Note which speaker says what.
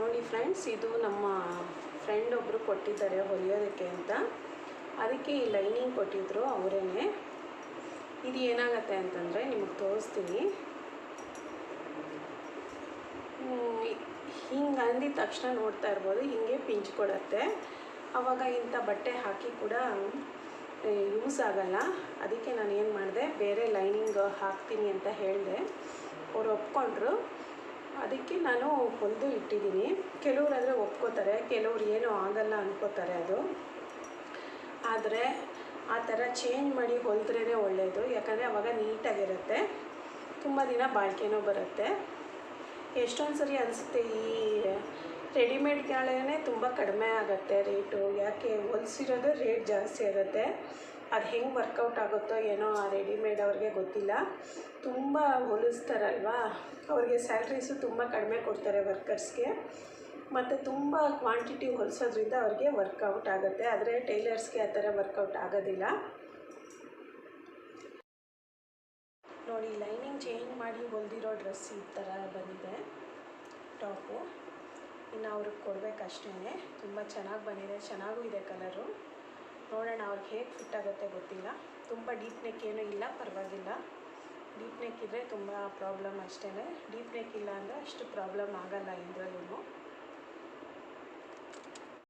Speaker 1: ನೋಡಿ ಫ್ರೆಂಡ್ಸ್, ಇದು ನಮ್ಮ ಫ್ರೆಂಡ್ ಒಬ್ಬರು ಕೊಟ್ಟಿದ್ದಾರೆ ಹೊಲಿಯೋದಕ್ಕೆ ಅಂತ. ಅದಕ್ಕೆ ಈ ಲೈನಿಂಗ್ ಕೊಟ್ಟಿದ್ರು ಅವರೇ ಇದು ಏನಾಗತ್ತೆ ಅಂತಂದರೆ ನಿಮಗೆ ತೋರಿಸ್ತೀನಿ. ಹಿಂಗೆ ಅಂದಿದ ತಕ್ಷಣ ನೋಡ್ತಾ ಇರ್ಬೋದು, ಹಿಂಗೆ ಪಿಂಚ್ ಕೊಡುತ್ತೆ. ಆವಾಗ ಇಂಥ ಬಟ್ಟೆ ಹಾಕಿ ಕೂಡ ಯೂಸ್ ಆಗಲ್ಲ. ಅದಕ್ಕೆ ನಾನು ಏನು ಮಾಡಿದೆ, ಬೇರೆ ಲೈನಿಂಗ್ ಹಾಕ್ತೀನಿ ಅಂತ ಹೇಳಿದೆ. ಅವ್ರು ಒಪ್ಕೊಂಡ್ರು. ಅದಕ್ಕೆ ನಾನು ಹೊಲಿದು ಇಟ್ಟಿದ್ದೀನಿ. ಕೆಲವರಾದರೆ ಒಪ್ಕೋತಾರೆ, ಕೆಲವ್ರು ಏನೂ ಆಗಲ್ಲ ಅಂದ್ಕೋತಾರೆ ಅದು. ಆದರೆ ಆ ಥರ ಚೇಂಜ್ ಮಾಡಿ ಹೊಲಿದ್ರೇ ಒಳ್ಳೆಯದು ಯಾಕಂದರೆ ಅವಾಗ ನೀಟಾಗಿರುತ್ತೆ. ತುಂಬ ದಿನ ಬಾಳಿಕೆನೂ ಬರುತ್ತೆ. ಎಷ್ಟೊಂದು ಸರಿ ಅನಿಸುತ್ತೆ ಈ ರೆಡಿಮೇಡ್ಗಳೇ ತುಂಬ ಕಡಿಮೆ ಆಗುತ್ತೆ ರೇಟು ಯಾಕೆ, ಹೊಲಿಸಿರೋದು ರೇಟ್ ಜಾಸ್ತಿ ಆಗುತ್ತೆ ಅದು ಹೆಂಗೆ ವರ್ಕೌಟ್ ಆಗುತ್ತೋ ಏನೋ ಆ ರೆಡಿಮೇಡ್ ಅವ್ರಿಗೆ ಗೊತ್ತಿಲ್ಲ. ತುಂಬ ಹೊಲಿಸ್ತಾರಲ್ವಾ? ಅವ್ರಿಗೆ ಸ್ಯಾಲ್ರೀಸು ತುಂಬ ಕಡಿಮೆ ಕೊಡ್ತಾರೆ ವರ್ಕರ್ಸ್ಗೆ. ಮತ್ತು ತುಂಬ ಕ್ವಾಂಟಿಟಿ ಹೊಲಿಸೋದ್ರಿಂದ ಅವ್ರಿಗೆ ವರ್ಕೌಟ್ ಆಗುತ್ತೆ. ಆದರೆ ಟೈಲರ್ಸ್ಗೆ ಆ ಥರ ವರ್ಕೌಟ್ ಆಗೋದಿಲ್ಲ. ನೋಡಿ, ಲೈನಿಂಗ್ ಚೇಂಜ್ ಮಾಡಿ ಹೊಲಿದಿರೋ ಡ್ರೆಸ್ ಈ ಥರ ಬಂದಿದೆ. ಟಾಪು. ಇನ್ನು ಅವ್ರಿಗೆ ಕೊಡಬೇಕಷ್ಟೇ ತುಂಬ ಚೆನ್ನಾಗಿ ಬಂದಿದೆ. ಚೆನ್ನಾಗೂ ಇದೆ ಕಲರು. ನೋಡೋಣ ಅವ್ರಿಗೆ ಹೇಗೆ ಫಿಟ್ ಆಗುತ್ತೆ ಗೊತ್ತಿಲ್ಲ. ತುಂಬ ಡೀಪ್ ನೆಕ್ ಏನೂ ಇಲ್ಲ, ಪರವಾಗಿಲ್ಲ. ಡೀಪ್ ನೆಕ್ ಇದ್ದರೆ ತುಂಬ ಪ್ರಾಬ್ಲಮ್ ಅಷ್ಟೇ ಡೀಪ್ ನೆಕ್ ಇಲ್ಲ ಅಂದರೆ ಅಷ್ಟು ಪ್ರಾಬ್ಲಮ್ ಆಗಲ್ಲ ಇದರಲ್ಲೂ.